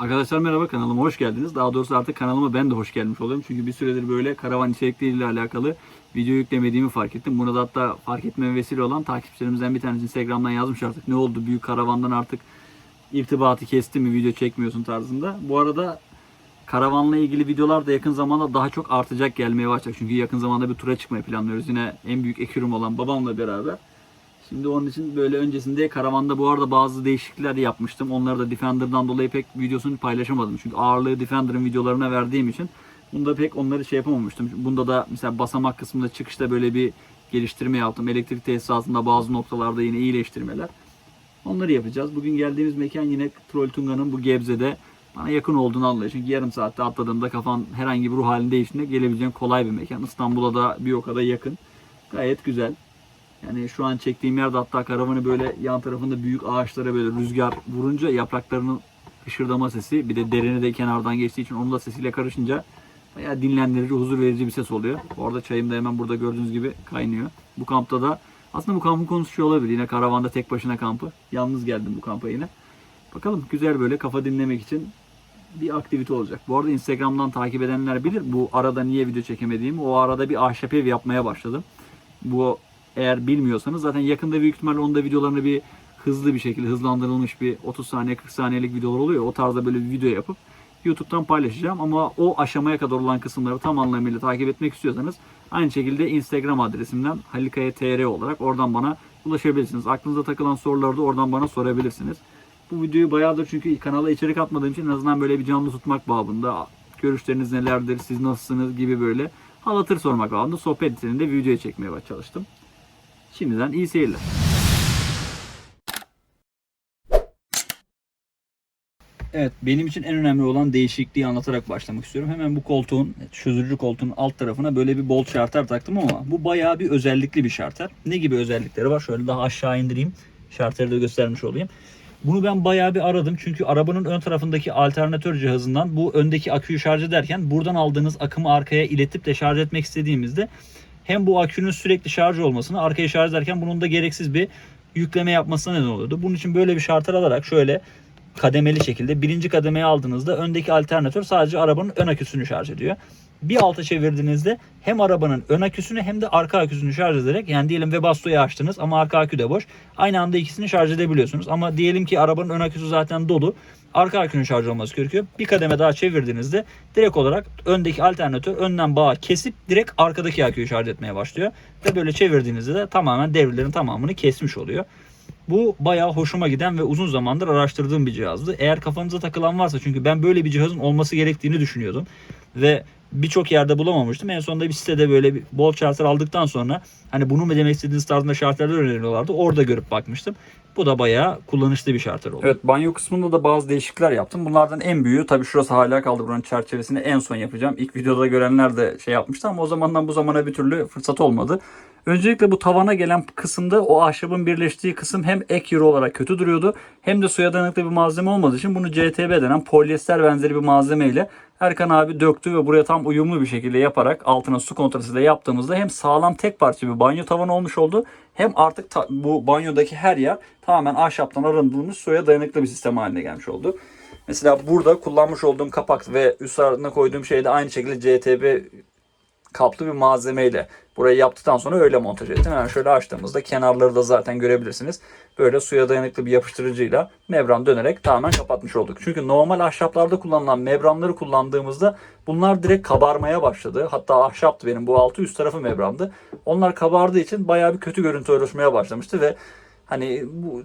Arkadaşlar merhaba kanalıma hoş geldiniz. Daha doğrusu artık kanalıma ben de hoş gelmiş oluyorum. Çünkü bir süredir böyle karavan içerikleriyle alakalı video yüklemediğimi fark ettim. Bunu da hatta fark etmeme vesile olan takipçilerimizden bir tanesi Instagram'dan yazmış artık. Ne oldu büyük karavandan artık irtibatı kesti mi video çekmiyorsun tarzında. Bu arada karavanla ilgili videolar da yakın zamanda daha çok artacak gelmeye başlayacak. Çünkü yakın zamanda bir tura çıkmayı planlıyoruz. Yine en büyük ekürüm olan babamla beraber. Şimdi onun için böyle öncesinde karavanda bu arada bazı değişiklikler yapmıştım. Onları da Defender'dan dolayı pek videosunu paylaşamadım. Çünkü ağırlığı Defender'ın videolarına verdiğim için bunda pek onları şey yapamamıştım. Bunda da mesela basamak kısmında çıkışta böyle bir geliştirme yaptım. Elektrik tesisatında bazı noktalarda yine iyileştirmeler. Onları yapacağız. Bugün geldiğimiz mekan yine Trolltunga'nın bu Gebze'de bana yakın olduğunu anlıyor. Çünkü yarım saatte atladığımda kafan herhangi bir ruh halinde değiştiğinde gelebileceğin kolay bir mekan. İstanbul'a da bir o kadar yakın. Gayet güzel. Yani şu an çektiğim yerde hatta karavanı böyle yan tarafında büyük ağaçlara böyle rüzgar vurunca yapraklarının hışırdama sesi bir de derini de kenardan geçtiği için onun da sesiyle karışınca bayağı dinlendirici, huzur verici bir ses oluyor. Bu arada çayım da hemen burada gördüğünüz gibi kaynıyor. Bu kampta da aslında bu kampın konusu şu olabilir. Yine karavanda tek başına kampı. Yalnız geldim bu kampa yine. Bakalım güzel böyle kafa dinlemek için bir aktivite olacak. Bu arada Instagram'dan takip edenler bilir bu arada niye video çekemediğimi. O arada bir ahşap ev yapmaya başladım. Bu eğer bilmiyorsanız zaten yakında büyük ihtimalle onun da videolarını bir hızlı bir şekilde hızlandırılmış bir 30 saniye 40 saniyelik videolar oluyor. O tarzda böyle bir video yapıp YouTube'dan paylaşacağım ama o aşamaya kadar olan kısımları tam anlamıyla takip etmek istiyorsanız aynı şekilde Instagram adresimden halikaya.tr olarak oradan bana ulaşabilirsiniz. Aklınıza takılan soruları da oradan bana sorabilirsiniz. Bu videoyu bayağıdır çünkü kanala içerik atmadığım için en azından böyle bir canlı tutmak babında görüşleriniz nelerdir, siz nasılsınız gibi böyle hal hatır sormak babında sohbet niteliğinde videoya çekmeye çalıştım. Şimdiden iyi seyirler. Evet benim için en önemli olan değişikliği anlatarak başlamak istiyorum. Hemen bu koltuğun, çözücü koltuğun alt tarafına böyle bir bolt şarter taktım ama bu bayağı bir özellikli bir şarter. Ne gibi özellikleri var? Şöyle daha aşağı indireyim. Şarteri de göstermiş olayım. Bunu ben bayağı bir aradım çünkü arabanın ön tarafındaki alternatör cihazından bu öndeki aküyü şarj ederken buradan aldığınız akımı arkaya iletip de şarj etmek istediğimizde hem bu akünün sürekli şarj olmasını arkaya şarj ederken bunun da gereksiz bir yükleme yapmasına neden oluyordu. Bunun için böyle bir şartlar alarak şöyle kademeli şekilde birinci kademeye aldığınızda öndeki alternatör sadece arabanın ön aküsünü şarj ediyor. Bir alta çevirdiğinizde hem arabanın ön aküsünü hem de arka aküsünü şarj ederek yani diyelim Webasto'yu açtınız ama arka akü de boş. Aynı anda ikisini şarj edebiliyorsunuz. Ama diyelim ki arabanın ön aküsü zaten dolu. Arka akünün şarj olması gerekiyor. Bir kademe daha çevirdiğinizde direkt olarak öndeki alternatör önden bağı kesip direkt arkadaki aküyü şarj etmeye başlıyor. Ve böyle çevirdiğinizde de tamamen devrelerin tamamını kesmiş oluyor. Bu bayağı hoşuma giden ve uzun zamandır araştırdığım bir cihazdı. Eğer kafanıza takılan varsa çünkü ben böyle bir cihazın olması gerektiğini düşünüyordum. Ve birçok yerde bulamamıştım. En sonunda bir sitede böyle bir bol şartlar aldıktan sonra hani bunu mu demek istediğiniz tarzında şartlar öneriyorlardı. Orada görüp bakmıştım. Bu da bayağı kullanışlı bir şartlar oldu. Evet banyo kısmında da bazı değişiklikler yaptım. Bunlardan en büyüğü tabii şurası hala kaldı. Buranın çerçevesini en son yapacağım. İlk videoda görenler de şey yapmıştı ama o zamandan bu zamana bir türlü fırsat olmadı. Öncelikle bu tavana gelen kısımda o ahşabın birleştiği kısım hem ek euro olarak kötü duruyordu hem de suya dayanıklı bir malzeme olmadığı için bunu CTB denen polyester benzeri bir malzemeyle Erkan abi döktü ve buraya tam uyumlu bir şekilde yaparak altına su kontrasıyla yaptığımızda hem sağlam tek parça bir banyo tavanı olmuş oldu hem artık bu banyodaki her yer tamamen ahşaptan arındırılmış suya dayanıklı bir sistem haline gelmiş oldu. Mesela burada kullanmış olduğum kapak ve üstlerine koyduğum şey de aynı şekilde CTB kaplı bir malzemeyle burayı yaptıktan sonra öyle montaj ettim. Yani şöyle açtığımızda kenarları da zaten görebilirsiniz. Böyle suya dayanıklı bir yapıştırıcıyla membran dönerek tamamen kapatmış olduk. Çünkü normal ahşaplarda kullanılan membranları kullandığımızda bunlar direkt kabarmaya başladı. Hatta ahşaptı benim bu altı üst tarafı membrandı. Onlar kabardığı için bayağı bir kötü görüntü oluşmaya başlamıştı ve hani bu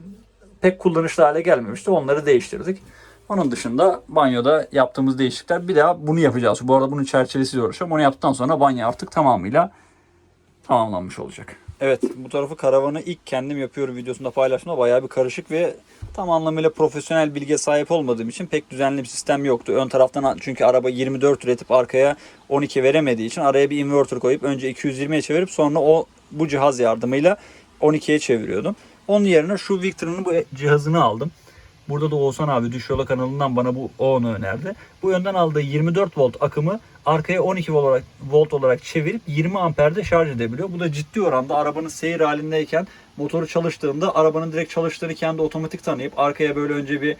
pek kullanışlı hale gelmemişti. Onları değiştirdik. Onun dışında banyoda yaptığımız değişiklikler bir daha bunu yapacağız. Bu arada bunun çerçevesiyle uğraşıyorum. Onu yaptıktan sonra banyo artık tamamıyla tamamlanmış olacak. Evet bu tarafı karavanı ilk kendim yapıyorum videosunda paylaştığımda bayağı bir karışık ve tam anlamıyla profesyonel bilgiye sahip olmadığım için pek düzenli bir sistem yoktu. Ön taraftan çünkü araba 24 üretip arkaya 12 veremediği için araya bir inverter koyup önce 220'ye çevirip sonra o bu cihaz yardımıyla 12'ye çeviriyordum. Onun yerine şu Victor'ın bu cihazını aldım. Burada da Oğuzhan abi Düş Yola kanalından bana bu onu önerdi. Bu yönden aldığı 24 volt akımı arkaya 12 volt olarak, volt olarak çevirip 20 amperde şarj edebiliyor. Bu da ciddi oranda arabanın seyir halindeyken motoru çalıştığında arabanın direkt çalıştığını kendi otomatik tanıyıp arkaya böyle önce bir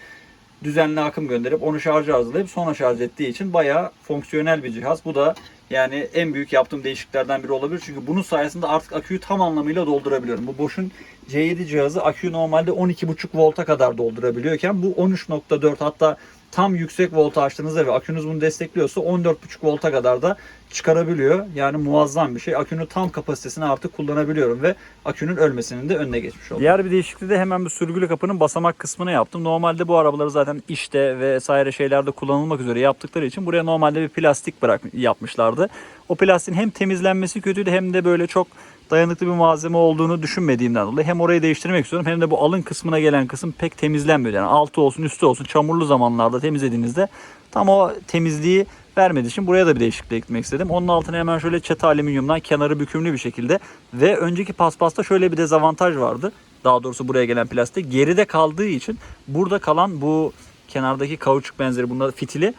düzenli akım gönderip onu şarja hazırlayıp sonra şarj ettiği için bayağı fonksiyonel bir cihaz. Bu da yani en büyük yaptığım değişikliklerden biri olabilir. Çünkü bunun sayesinde artık aküyü tam anlamıyla doldurabiliyorum. Bu Bosch'un C7 cihazı aküyü normalde 12,5 volta kadar doldurabiliyorken bu 13.4 hatta tam yüksek volta açtığınızda ve akünüz bunu destekliyorsa 14,5 volta kadar da çıkarabiliyor. Yani muazzam bir şey. Akünün tam kapasitesini artık kullanabiliyorum ve akünün ölmesinin de önüne geçmiş oldum. Diğer bir değişikliği de hemen bir sürgülü kapının basamak kısmını yaptım. Normalde bu arabaları zaten işte vesaire şeylerde kullanılmak üzere yaptıkları için buraya normalde bir plastik bırak yapmışlardı. O plastiğin hem temizlenmesi kötüydü hem de böyle çok dayanıklı bir malzeme olduğunu düşünmediğimden dolayı hem orayı değiştirmek istiyorum hem de bu alın kısmına gelen kısım pek temizlenmiyor. Yani altı olsun üstü olsun çamurlu zamanlarda temizlediğinizde tam o temizliği vermediği için buraya da bir değişiklik eklemek istedim. Onun altına hemen şöyle çatı alüminyumdan kenarı bükümlü bir şekilde ve önceki paspasta şöyle bir dezavantaj vardı. Daha doğrusu buraya gelen plastik geride kaldığı için burada kalan bu kenardaki kauçuk benzeri bunlar fitili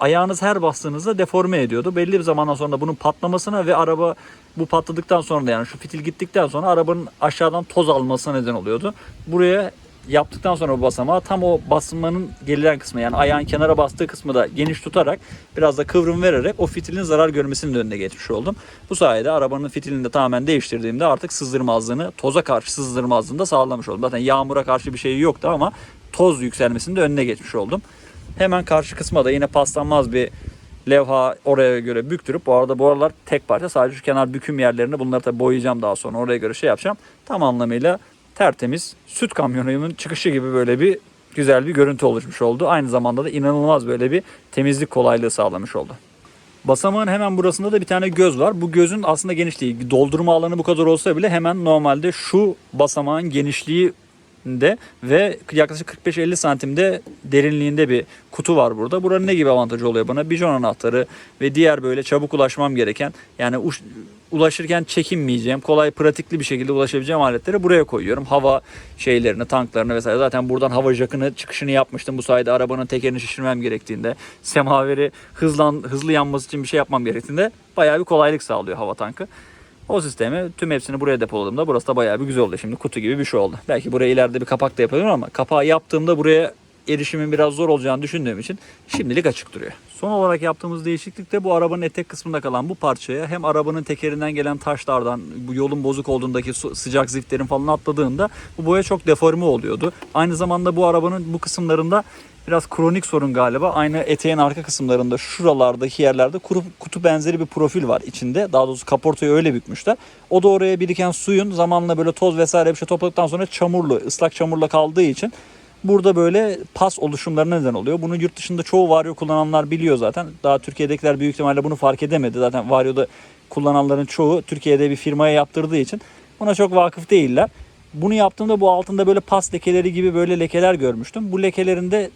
ayağınız her bastığınızda deforme ediyordu. Belli bir zamandan sonra bunun patlamasına ve araba bu patladıktan sonra da yani şu fitil gittikten sonra arabanın aşağıdan toz almasına neden oluyordu. Buraya yaptıktan sonra bu basamağı tam o basmanın gerilen kısmı yani ayağın kenara bastığı kısmı da geniş tutarak biraz da kıvrım vererek o fitilin zarar görmesinin de önüne geçmiş oldum. Bu sayede arabanın fitilini de tamamen değiştirdiğimde artık sızdırmazlığını toza karşı sızdırmazlığını da sağlamış oldum. Zaten yağmura karşı bir şey yoktu ama toz yükselmesinin de önüne geçmiş oldum. Hemen karşı kısma da yine paslanmaz bir levha oraya göre büktürüp bu arada bu aralar tek parça sadece şu kenar büküm yerlerini bunları tabi boyayacağım daha sonra oraya göre şey yapacağım. Tam anlamıyla tertemiz süt kamyonunun çıkışı gibi böyle bir güzel bir görüntü oluşmuş oldu. Aynı zamanda da inanılmaz böyle bir temizlik kolaylığı sağlamış oldu. Basamağın hemen burasında da bir tane göz var. Bu gözün aslında genişliği doldurma alanı bu kadar olsa bile hemen normalde şu basamağın genişliği de ve yaklaşık 45-50 santimde derinliğinde bir kutu var burada. Buranın ne gibi avantajı oluyor bana? Bijon anahtarı ve diğer böyle çabuk ulaşmam gereken yani uş, ulaşırken çekinmeyeceğim, kolay pratikli bir şekilde ulaşabileceğim aletleri buraya koyuyorum. Hava şeylerini, tanklarını vesaire. Zaten buradan hava jakını çıkışını yapmıştım. Bu sayede arabanın tekerini şişirmem gerektiğinde, semaveri hızlan, hızlı yanması için bir şey yapmam gerektiğinde bayağı bir kolaylık sağlıyor hava tankı. O sistemi tüm hepsini buraya depoladığımda burası da bayağı bir güzel oldu. Şimdi kutu gibi bir şey oldu. Belki buraya ileride bir kapak da yapabilirim ama kapağı yaptığımda buraya erişimin biraz zor olacağını düşündüğüm için şimdilik açık duruyor. Son olarak yaptığımız değişiklik de bu arabanın etek kısmında kalan bu parçaya hem arabanın tekerinden gelen taşlardan bu yolun bozuk olduğundaki sıcak ziftlerin falan atladığında bu boya çok deforme oluyordu. Aynı zamanda bu arabanın bu kısımlarında biraz kronik sorun galiba. Aynı eteğin arka kısımlarında şuralardaki yerlerde kuru, kutu benzeri bir profil var içinde. Daha doğrusu kaportayı öyle bükmüşler. O da oraya biriken suyun zamanla böyle toz vesaire bir şey topladıktan sonra çamurlu, ıslak çamurla kaldığı için burada böyle pas oluşumlarına neden oluyor. Bunu yurt dışında çoğu Vario kullananlar biliyor zaten. Daha Türkiye'dekiler büyük ihtimalle bunu fark edemedi. Zaten Vario'da kullananların çoğu Türkiye'de bir firmaya yaptırdığı için buna çok vakıf değiller. Bunu yaptığımda bu altında böyle pas lekeleri gibi böyle lekeler görmüştüm. Bu lekelerinde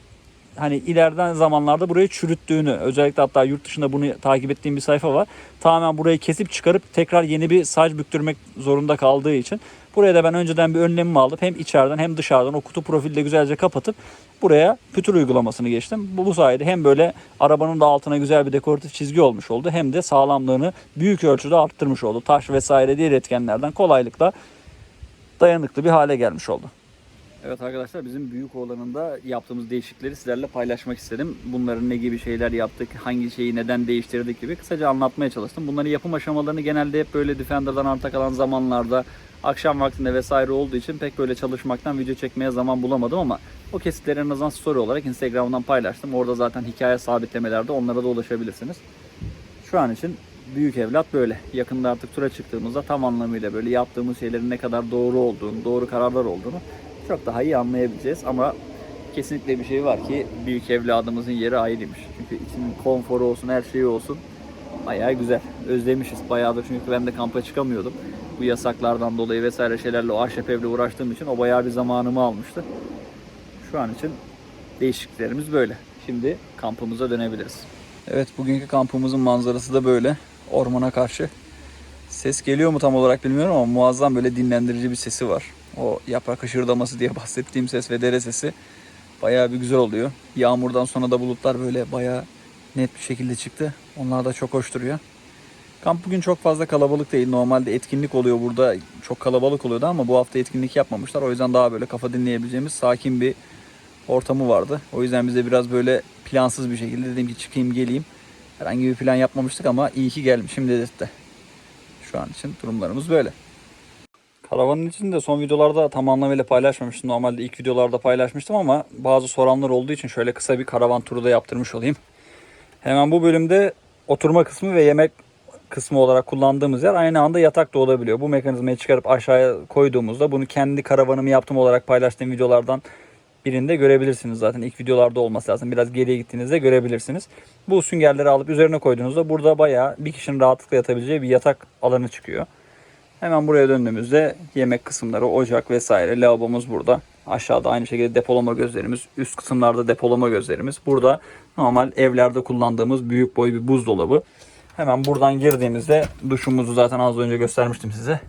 hani ileriden zamanlarda burayı çürüttüğünü özellikle hatta yurt dışında bunu takip ettiğim bir sayfa var. Tamamen burayı kesip çıkarıp tekrar yeni bir saç büktürmek zorunda kaldığı için buraya da ben önceden bir önlemimi alıp hem içeriden hem dışarıdan o kutu profilde güzelce kapatıp buraya pütür uygulamasını geçtim. Bu, bu sayede hem böyle arabanın da altına güzel bir dekoratif çizgi olmuş oldu hem de sağlamlığını büyük ölçüde arttırmış oldu. Taş vesaire diğer etkenlerden kolaylıkla dayanıklı bir hale gelmiş oldu. Evet arkadaşlar bizim büyük oğlanında yaptığımız değişiklikleri sizlerle paylaşmak istedim. Bunların ne gibi şeyler yaptık, hangi şeyi neden değiştirdik gibi kısaca anlatmaya çalıştım. Bunların yapım aşamalarını genelde hep böyle Defender'dan arta kalan zamanlarda akşam vaktinde vesaire olduğu için pek böyle çalışmaktan video çekmeye zaman bulamadım ama o kesitleri en azından story olarak Instagram'dan paylaştım. Orada zaten hikaye sabitlemelerde onlara da ulaşabilirsiniz. Şu an için büyük evlat böyle. Yakında artık tura çıktığımızda tam anlamıyla böyle yaptığımız şeylerin ne kadar doğru olduğunu, doğru kararlar olduğunu çok daha iyi anlayabileceğiz. Ama kesinlikle bir şey var ki büyük evladımızın yeri ayrıymış. Çünkü içinin konforu olsun, her şeyi olsun bayağı güzel. Özlemişiz bayağıdır çünkü ben de kampa çıkamıyordum. Bu yasaklardan dolayı vesaire şeylerle o ahşap evle uğraştığım için o bayağı bir zamanımı almıştı. Şu an için değişikliklerimiz böyle. Şimdi kampımıza dönebiliriz. Evet bugünkü kampımızın manzarası da böyle. Ormana karşı. Ses geliyor mu tam olarak bilmiyorum ama muazzam böyle dinlendirici bir sesi var. O yaprak hışırdaması diye bahsettiğim ses ve dere sesi bayağı bir güzel oluyor. Yağmurdan sonra da bulutlar böyle bayağı net bir şekilde çıktı. Onlar da çok hoş duruyor. Kamp bugün çok fazla kalabalık değil. Normalde etkinlik oluyor burada. Çok kalabalık oluyordu ama bu hafta etkinlik yapmamışlar. O yüzden daha böyle kafa dinleyebileceğimiz sakin bir ortamı vardı. O yüzden bize biraz böyle plansız bir şekilde dedim ki çıkayım geleyim. Herhangi bir plan yapmamıştık ama iyi ki gelmişim dedirtti. Şu an için durumlarımız böyle. Karavanın içinde son videolarda tam anlamıyla paylaşmamıştım. Normalde ilk videolarda paylaşmıştım ama bazı soranlar olduğu için şöyle kısa bir karavan turu da yaptırmış olayım. Hemen bu bölümde oturma kısmı ve yemek kısmı olarak kullandığımız yer aynı anda yatak da olabiliyor. Bu mekanizmayı çıkarıp aşağıya koyduğumuzda bunu kendi karavanımı yaptım olarak paylaştığım videolardan birinde görebilirsiniz zaten. ilk videolarda olması lazım. Biraz geriye gittiğinizde görebilirsiniz. Bu süngerleri alıp üzerine koyduğunuzda burada bayağı bir kişinin rahatlıkla yatabileceği bir yatak alanı çıkıyor. Hemen buraya döndüğümüzde yemek kısımları, ocak vesaire, lavabomuz burada. Aşağıda aynı şekilde depolama gözlerimiz, üst kısımlarda depolama gözlerimiz. Burada normal evlerde kullandığımız büyük boy bir buzdolabı. Hemen buradan girdiğimizde duşumuzu zaten az önce göstermiştim size.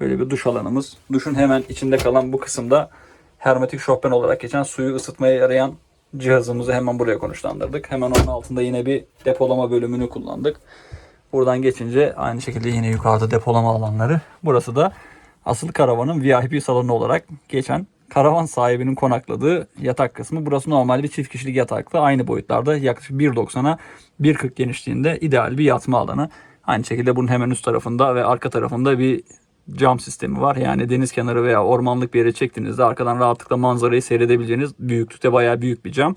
Böyle bir duş alanımız. Duşun hemen içinde kalan bu kısımda hermetik şofben olarak geçen suyu ısıtmaya yarayan cihazımızı hemen buraya konuşlandırdık. Hemen onun altında yine bir depolama bölümünü kullandık. Buradan geçince aynı şekilde yine yukarıda depolama alanları. Burası da asıl karavanın VIP salonu olarak geçen karavan sahibinin konakladığı yatak kısmı. Burası normal bir çift kişilik yataklı. Aynı boyutlarda yaklaşık 1.90'a 1.40 genişliğinde ideal bir yatma alanı. Aynı şekilde bunun hemen üst tarafında ve arka tarafında bir cam sistemi var. Yani deniz kenarı veya ormanlık bir yere çektiğinizde arkadan rahatlıkla manzarayı seyredebileceğiniz büyüklükte bayağı büyük bir cam.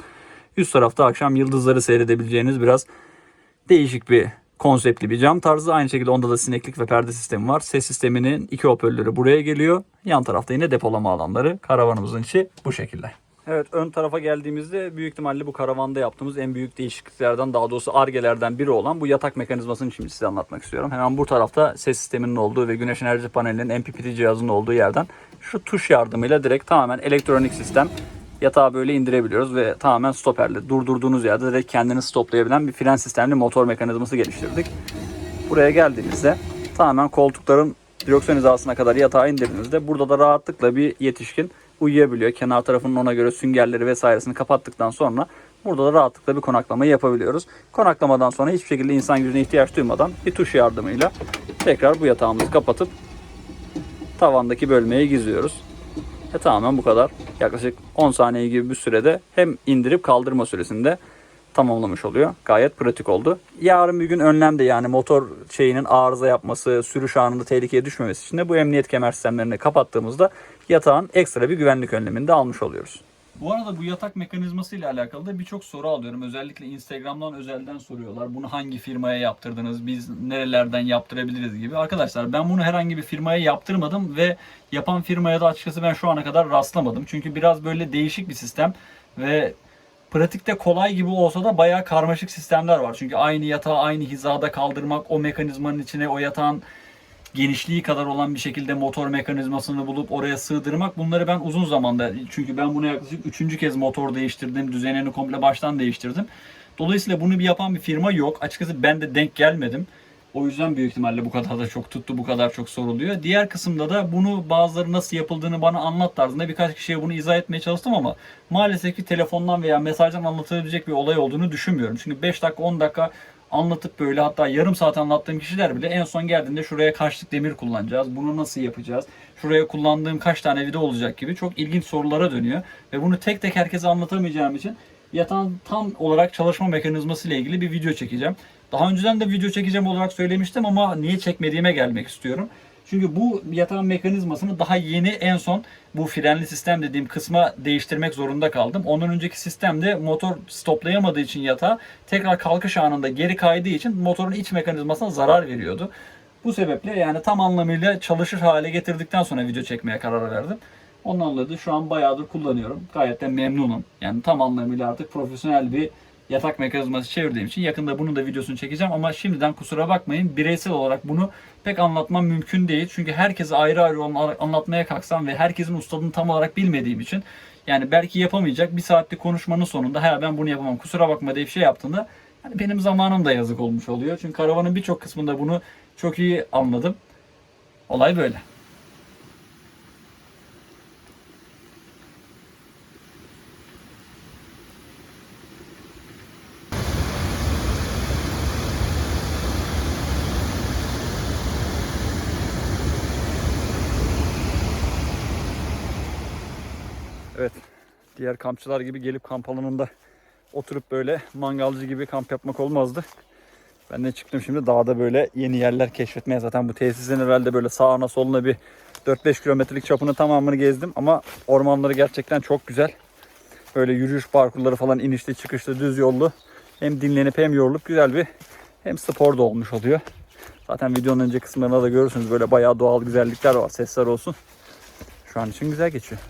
Üst tarafta akşam yıldızları seyredebileceğiniz biraz değişik bir konseptli bir cam tarzı. Aynı şekilde onda da sineklik ve perde sistemi var. Ses sisteminin iki hoparlörü buraya geliyor. Yan tarafta yine depolama alanları. Karavanımızın içi bu şekilde. Evet ön tarafa geldiğimizde büyük ihtimalle bu karavanda yaptığımız en büyük değişikliklerden daha doğrusu argelerden biri olan bu yatak mekanizmasını şimdi size anlatmak istiyorum. Hemen bu tarafta ses sisteminin olduğu ve güneş enerji panelinin MPPT cihazının olduğu yerden şu tuş yardımıyla direkt tamamen elektronik sistem yatağı böyle indirebiliyoruz ve tamamen stoperli. Durdurduğunuz yerde direkt kendini stoplayabilen bir fren sistemli motor mekanizması geliştirdik. Buraya geldiğimizde tamamen koltukların direksiyon hizasına kadar yatağı indirdiğinizde burada da rahatlıkla bir yetişkin uyuyabiliyor. Kenar tarafının ona göre süngerleri vesairesini kapattıktan sonra burada da rahatlıkla bir konaklamayı yapabiliyoruz. Konaklamadan sonra hiçbir şekilde insan gücüne ihtiyaç duymadan bir tuş yardımıyla tekrar bu yatağımızı kapatıp tavandaki bölmeyi gizliyoruz. Ve tamamen bu kadar. Yaklaşık 10 saniye gibi bir sürede hem indirip kaldırma süresinde tamamlamış oluyor. Gayet pratik oldu. Yarın bir gün önlem de yani motor şeyinin arıza yapması, sürüş anında tehlikeye düşmemesi için de bu emniyet kemer sistemlerini kapattığımızda yatağın ekstra bir güvenlik önlemini de almış oluyoruz. Bu arada bu yatak mekanizması ile alakalı da birçok soru alıyorum. Özellikle Instagram'dan özelden soruyorlar. Bunu hangi firmaya yaptırdınız? Biz nerelerden yaptırabiliriz gibi. Arkadaşlar ben bunu herhangi bir firmaya yaptırmadım ve yapan firmaya da açıkçası ben şu ana kadar rastlamadım. Çünkü biraz böyle değişik bir sistem ve pratikte kolay gibi olsa da bayağı karmaşık sistemler var. Çünkü aynı yatağı aynı hizada kaldırmak, o mekanizmanın içine o yatağın genişliği kadar olan bir şekilde motor mekanizmasını bulup oraya sığdırmak bunları ben uzun zamanda çünkü ben bunu yaklaşık üçüncü kez motor değiştirdim. Düzenini komple baştan değiştirdim. Dolayısıyla bunu bir yapan bir firma yok. Açıkçası ben de denk gelmedim. O yüzden büyük ihtimalle bu kadar da çok tuttu, bu kadar çok soruluyor. Diğer kısımda da bunu bazıları nasıl yapıldığını bana anlat tarzında birkaç kişiye bunu izah etmeye çalıştım ama maalesef ki telefondan veya mesajdan anlatılabilecek bir olay olduğunu düşünmüyorum. Çünkü 5 dakika 10 dakika anlatıp böyle hatta yarım saat anlattığım kişiler bile en son geldiğinde şuraya kaçlık demir kullanacağız, bunu nasıl yapacağız, şuraya kullandığım kaç tane vida olacak gibi çok ilginç sorulara dönüyor. Ve bunu tek tek herkese anlatamayacağım için yatağın tam olarak çalışma mekanizması ile ilgili bir video çekeceğim. Daha önceden de video çekeceğim olarak söylemiştim ama niye çekmediğime gelmek istiyorum. Çünkü bu yatağın mekanizmasını daha yeni en son bu frenli sistem dediğim kısma değiştirmek zorunda kaldım. Ondan önceki sistemde motor stoplayamadığı için yatağı tekrar kalkış anında geri kaydığı için motorun iç mekanizmasına zarar veriyordu. Bu sebeple yani tam anlamıyla çalışır hale getirdikten sonra video çekmeye karar verdim. Ondan dolayı şu an bayağıdır kullanıyorum. Gayet de memnunum. Yani tam anlamıyla artık profesyonel bir yatak mekanizması çevirdiğim için yakında bunun da videosunu çekeceğim ama şimdiden kusura bakmayın bireysel olarak bunu pek anlatmam mümkün değil. Çünkü herkese ayrı ayrı anlatmaya kalksam ve herkesin ustadını tam olarak bilmediğim için yani belki yapamayacak bir saatlik konuşmanın sonunda ha ben bunu yapamam kusura bakma diye bir şey yaptığında hani benim zamanım da yazık olmuş oluyor. Çünkü karavanın birçok kısmında bunu çok iyi anladım. Olay böyle. Evet. Diğer kampçılar gibi gelip kamp alanında oturup böyle mangalcı gibi kamp yapmak olmazdı. Ben de çıktım şimdi dağda böyle yeni yerler keşfetmeye. Zaten bu tesisin herhalde böyle sağına soluna bir 4-5 kilometrelik çapını tamamını gezdim. Ama ormanları gerçekten çok güzel. Böyle yürüyüş parkurları falan inişli çıkışlı düz yollu. Hem dinlenip hem yorulup güzel bir hem spor da olmuş oluyor. Zaten videonun önce kısımlarında da görürsünüz böyle bayağı doğal güzellikler var. Sesler olsun. Şu an için güzel geçiyor.